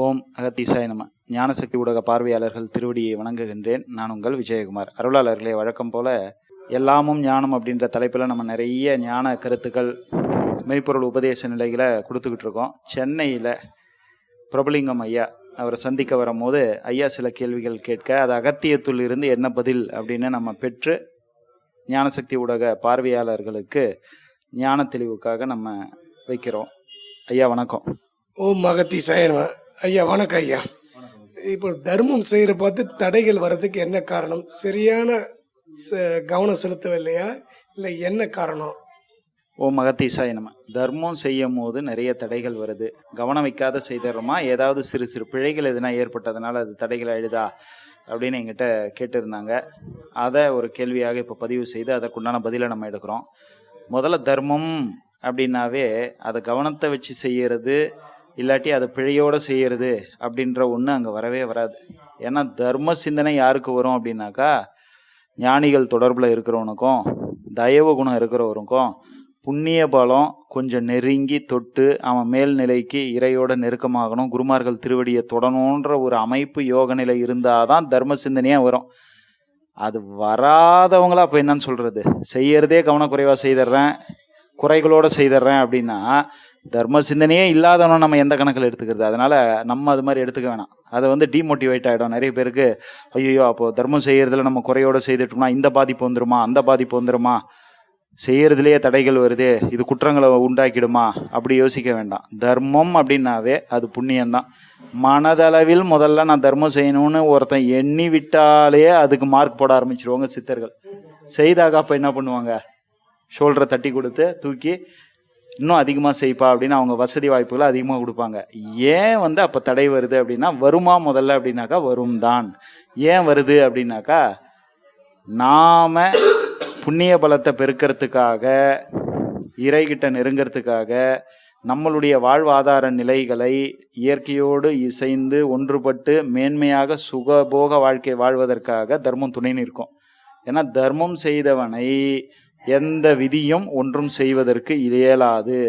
ஓம் அகத்தீசாய் நம. ஞானசக்தி ஊடக பார்வையாளர்கள் திருவடியை வணங்குகின்றேன். நான் உங்கள் விஜயகுமார். அருளாளர்களே வழக்கம் போல எல்லாமும் ஞானம் அப்படின்ற தலைப்பில் நம்ம நிறைய ஞான கருத்துக்கள் மெய்ப்பொருள் உபதேச நிலைகளை கொடுத்துக்கிட்டு இருக்கோம். சென்னையில் பிரபலிங்கம் ஐயா அவரை சந்திக்க வரும்போது ஐயா சில கேள்விகள் கேட்க அது அகத்தியத்துள் இருந்து என்ன பதில் அப்படின்னு நம்ம பெற்று ஞானசக்தி ஊடக பார்வையாளர்களுக்கு ஞான தெளிவுக்காக நம்ம வைக்கிறோம். ஐயா வணக்கம். ஓம் மகத்தி சயனவ ஐயா வணக்கம் ஐயா. இப்போ தர்மம் செய்கிற பார்த்து தடைகள் வர்றதுக்கு என்ன காரணம்? சரியான ச- கவனம் செலுத்தவில்லையா? இல்லை என்ன காரணம்? ஓ மகத்தீசாய் நம்ம தர்மம் செய்யும் போது நிறைய தடைகள் வருது. கவனம் வைக்காத செய்தர்றோமா? ஏதாவது சிறு சிறு பிழைகள் எதுனா ஏற்பட்டதுனால அது தடைகள் ஆயிடுதா? அப்படின்னு எங்கிட்ட கேட்டிருந்தாங்க. அதை ஒரு கேள்வியாக இப்போ பதிவு செய்து அதற்குண்டான பதிலை நம்ம எடுக்கிறோம். முதல்ல தர்மம் அப்படின்னாவே அதை கவனத்தை வச்சு செய்கிறது இல்லாட்டி அதை பிழையோடு செய்யறது அப்படின்ற ஒன்று அங்கே வரவே வராது. ஏன்னா தர்ம சிந்தனை யாருக்கு வரும் அப்படின்னாக்கா ஞானிகள் தொடர்பில் இருக்கிறவனுக்கும் தயவு குணம் இருக்கிறவருக்கும் புண்ணிய பலம் கொஞ்சம் நெருங்கி தொட்டு அவன் மேல்நிலைக்கு இறையோட நெருக்கமாகணும் குருமார்கள் திருவடியை தொடணுன்ற ஒரு அமைப்பு யோக நிலை இருந்தால் தான் தர்ம சிந்தனையாக வரும். அது வராதவங்களா அப்போ என்னன்னு சொல்கிறது செய்யறதே கவனக்குறைவாக செய்திடுறேன் குறைகளோடு செய்திடுறேன் அப்படின்னா தர்ம சிந்தனையே இல்லாதவனும் நம்ம எந்த கணக்கில் எடுத்துக்கிறது? அதனால் நம்ம அது மாதிரி எடுத்துக்க வேணாம். அதை வந்து டிமோட்டிவேட் ஆகிடும் நிறைய பேருக்கு ஐயோ அப்போது தர்மம் செய்கிறதுல நம்ம குறையோடு செய்துட்டோம்னா இந்த பாதிப்பு வந்துருமா? அந்த பாதிப்பு வந்துருமா? செய்கிறதுலேயே தடைகள் வருது. இது குற்றங்களை உண்டாக்கிடுமா? அப்படி யோசிக்க வேண்டாம். தர்மம் அப்படின்னாவே அது புண்ணியம்தான். மனதளவில் முதல்ல நான் தர்மம் செய்யணும்னு ஒருத்தன் எண்ணி விட்டாலே அதுக்கு மார்க் போட ஆரம்பிச்சிருவாங்க சித்தர்கள். செய்தாக அப்போ என்ன பண்ணுவாங்க? ஷோல்டரை தட்டி கொடுத்து தூக்கி இன்னும் அதிகமாக செய்ப்பா அப்படின்னு அவங்க வசதி வாய்ப்புகளை அதிகமாக கொடுப்பாங்க. ஏன் வந்து அப்போ தடை வருது அப்படின்னா வருமா முதல்ல அப்படின்னாக்கா வரும் தான் ஏன் வருது அப்படின்னாக்கா நாம் புண்ணிய பலத்தை பெருக்கிறதுக்காக இறைகிட்ட நெருங்கிறதுக்காக நம்மளுடைய வாழ்வாதார நிலைகளை இயற்கையோடு இசைந்து ஒன்றுபட்டு மேன்மையாக சுகபோக வாழ்க்கை வாழ்வதற்காக தர்மம் துணை நிற்கும். ஏன்னா தர்மம் செய்தவனை எந்த விதியும் ஒன்றும் செய்வதற்கு இயலாது.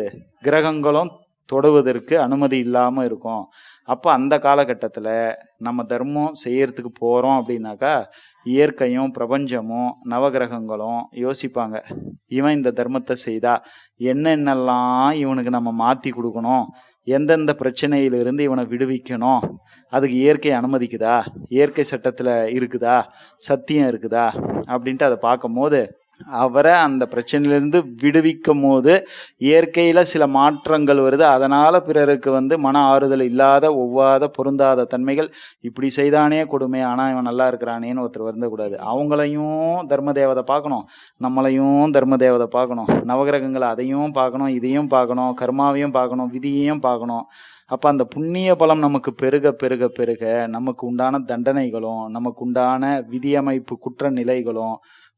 கிரகங்களும் தொடுவதற்கு அனுமதி இல்லாமல் இருக்கும். அப்போ அந்த காலகட்டத்தில் நம்ம தர்மம் செய்யறதுக்கு போகிறோம் அப்படின்னாக்கா இயற்கையும் பிரபஞ்சமும் நவகிரகங்களும் யோசிப்பாங்க. இவன் இந்த தர்மத்தை செய்தா என்னென்னலாம் இவனுக்கு நம்ம மாற்றி கொடுக்கணும்? எந்தெந்த பிரச்சனையிலிருந்து இவனை விடுவிக்கணும்? அதுக்கு இயற்கை அனுமதிக்குதா? இயற்கை சட்டத்தில் இருக்குதா? சத்தியம் இருக்குதா? அப்படின்ட்டு அதை பார்க்கும்போது அவரை அந்த பிரச்சனையிலேருந்து விடுவிக்கும் போது இயற்கையில் சில மாற்றங்கள் வருது. அதனால் பிறருக்கு வந்து மன ஆறுதல் இல்லாத ஒவ்வாத பொருந்தாத தன்மைகள் இப்படி செய்தானே கொடுமை ஆனால் இவன் நல்லா இருக்கிறானேன்னு ஒருத்தர் வருந்தக்கூடாது. அவங்களையும் தர்ம தேவதை பார்க்கணும். நம்மளையும் தர்ம தேவதை பார்க்கணும். நவகிரகங்களை அதையும் பார்க்கணும் இதையும் பார்க்கணும் கர்மாவையும் பார்க்கணும் விதியையும் பார்க்கணும். அப்போ அந்த புண்ணிய பலம் நமக்கு பெருக பெருக பெருக நமக்கு உண்டான தண்டனைகளும் நமக்கு உண்டான விதியமைப்பு குற்ற நிலைகளும்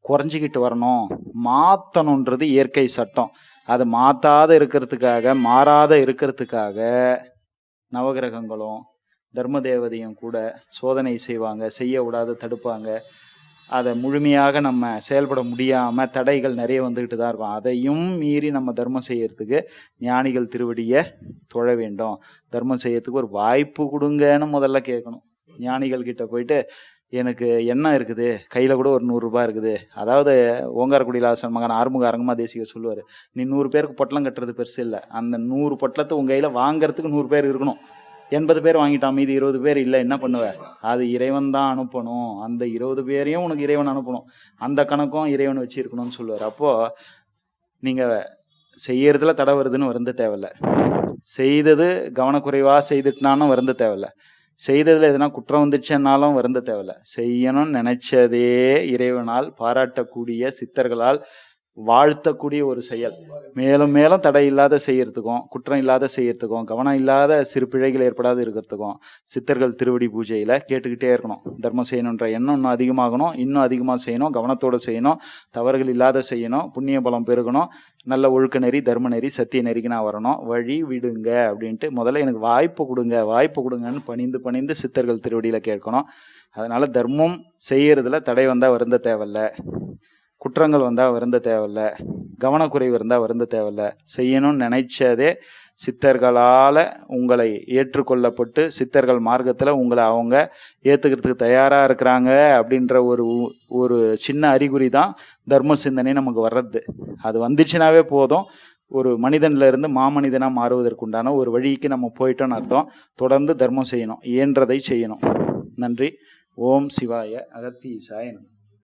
குறைஞ்சிக்கிட்டு வரணும். மாற்றணுன்றது இயற்கை சட்டம். அது மாற்றாத இருக்கிறதுக்காக மாறாத இருக்கிறதுக்காக நவகிரகங்களும் தர்ம தேவதையும் கூட சோதனை செய்வாங்க செய்ய விடாத தடுப்பாங்க. அதை முழுமையாக நம்ம செயல்பட முடியாமல் தடைகள் நிறைய வந்துக்கிட்டு தான் இருக்கும். அதையும் மீறி நம்ம தர்மம் செய்யறதுக்கு ஞானிகள் திருவடியை தொழ வேண்டும். தர்மம் செய்யறதுக்கு ஒரு வாய்ப்பு கொடுங்கன்னு முதல்ல கேட்கணும். ஞானிகள் கிட்ட போயிட்டு எனக்கு என்ன இருக்குது? கையில் கூட ஒரு நூறுரூபா இருக்குது. அதாவது ஓங்காரக்குடியில் மகன் ஆறுமுக அரங்கமாக தேசிக சொல்லுவார். நீ நூறு பேருக்கு பொட்டலம் கட்டுறது பெருசு இல்லை. அந்த நூறு பொட்டலத்தை உங்கள் கையில் வாங்கிறதுக்கு நூறு பேர் இருக்கணும். எண்பது பேர் வாங்கிட்டான் மீதி இருபது பேர் இல்லை என்ன பண்ணுவ? அது இறைவன் தான் அனுப்பணும். அந்த இருபது பேரையும் உனக்கு இறைவன் அனுப்பணும். அந்த கணக்கும் இறைவன் வச்சுருக்கணும்னு சொல்லுவார். அப்போது நீங்கள் செய்யறதுல தடை வருதுன்னு வருந்த தேவையில்ல. செய்தது கவனக்குறைவாக செய்துட்டுனாலும் வருந்த தேவையில்ல. செய்ததில் எதுனா குற்றம் வந்துச்சுன்னாலும் வருந்த தேவையில்ல. செய்யணும்னு நினைச்சதே இறைவனால் பாராட்டக்கூடிய சித்தர்களால் வாழ்த்தக்கூடிய ஒரு செயல். மேலும் மேலும் தடை இல்லாத செய்யறதுக்கும் குற்றம் இல்லாத செய்யறதுக்கும் கவனம் இல்லாத சிறு பிழைகள் ஏற்படாது இருக்கிறதுக்கும் சித்தர்கள் திருவடி பூஜையில் கேட்டுக்கிட்டே இருக்கணும். தர்மம் செய்யணுன்ற எண்ணம் இன்னும் அதிகமாகணும் இன்னும் அதிகமாக செய்யணும் கவனத்தோடு செய்யணும் தவறுகள் இல்லாத செய்யணும் புண்ணிய பலம் பெருகணும் நல்ல ஒழுக்க நெறி தர்ம நெறி சத்திய நெறிக்கு நான் வரணும். வழி விடுங்க அப்படின்ட்டு முதல்ல எனக்கு வாய்ப்பு கொடுங்க வாய்ப்பு கொடுங்கன்னு பணிந்து பணிந்து சித்தர்கள் திருவடியில் கேட்கணும். அதனால் தர்மம் செய்கிறதுல தடை வந்தால் வருந்த தேவையில்ல. குற்றங்கள் வந்தால் வருந்த தேவையில்ல. கவனக்குறைவு இருந்தால் வருந்த தேவையில்ல. செய்யணும்னு நினைச்சதே சித்தர்களால் உங்களை ஏற்றுக்கொள்ளப்பட்டு சித்தர்கள் மார்க்கத்தில் உங்களை அவங்க ஏற்றுக்கிறதுக்கு தயாராக இருக்கிறாங்க அப்படின்ற ஒரு ஒரு சின்ன அறிகுறி தான் தர்ம சிந்தனை நமக்கு வர்றது. அது வந்துச்சுனாவே போதும். ஒரு மனிதன்லேருந்து மாமனிதனாக மாறுவதற்குண்டான ஒரு வழிக்கு நம்ம போயிட்டோன்னு அர்த்தம். தொடர்ந்து தர்மம் செய்யணும். இயன்றதை செய்யணும். நன்றி. ஓம் சிவாய. அகத்தீசாய நமः.